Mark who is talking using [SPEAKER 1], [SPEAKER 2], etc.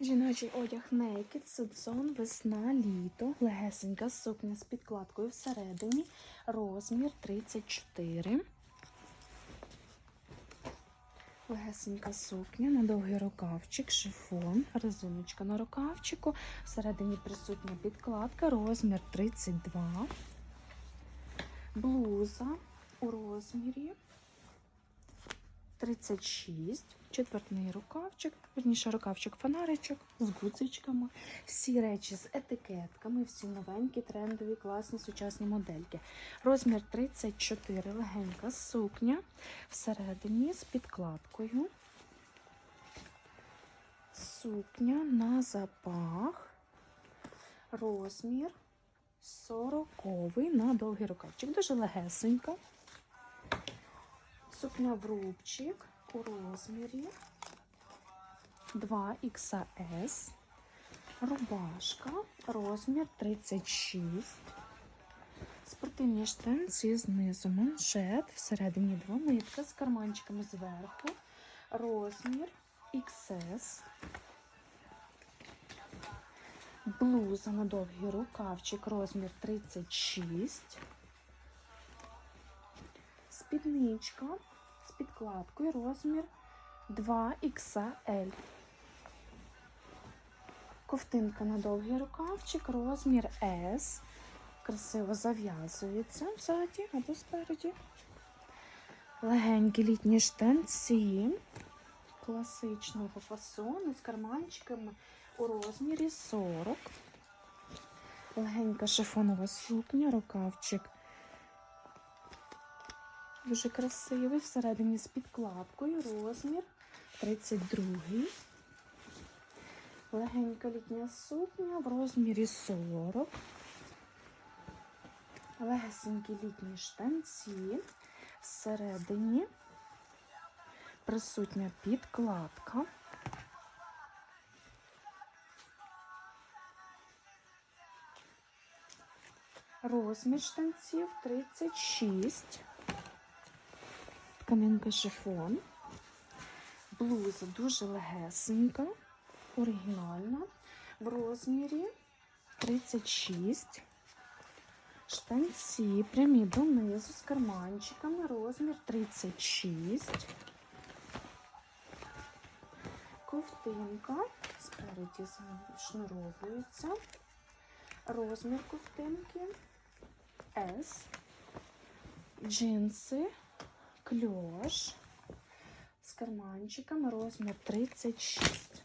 [SPEAKER 1] Жіночий одяг Naked, сезон, весна, літо, легесенька сукня з підкладкою всередині, розмір 34. Легесенька сукня на довгий рукавчик, шифон, резиночка на рукавчику, всередині присутня підкладка, розмір 32. Блуза у розмірі 36, четвертний рукавчик, верніше рукавчик фонаричок з гудзичками. Всі речі з етикетками, всі новенькі, трендові, класні сучасні модельки. Розмір 34, легенька сукня всередині з підкладкою. Сукня на запах. Розмір 40 на довгий рукавчик. Дуже легесенька. Сукня в рубчик у розмірі 2XS. Рубашка, розмір 36. Спортивні штанці знизу маншет, всередині двонитка з карманчиками зверху. Розмір XS. Блуза на довгий рукавчик, розмір 36. Спідничка підкладкою розмір 2XL. Ковтинка на довгий рукавчик, розмір S. Красиво зав'язується ззаді або спереді. Легенькі літні штанці класичного фасону з карманчиками у розмірі 40. Легенька шифонова сукня, рукавчик Дуже красивий, всередині з підкладкою, розмір 32. Легенька літня сукня в розмірі 40. Легесенькі літні штанці. Всередині присутня підкладка. Розмір штанців 36 тканинка шифон. Блуза дуже легесенька, оригінальна, в розмірі 36. Штанці прямі донизу з карманчиками, розмір 36. Ковтинка спереді шнуровується. Розмір ковтинки S. Джинси кльош з карманчиками розмір 36.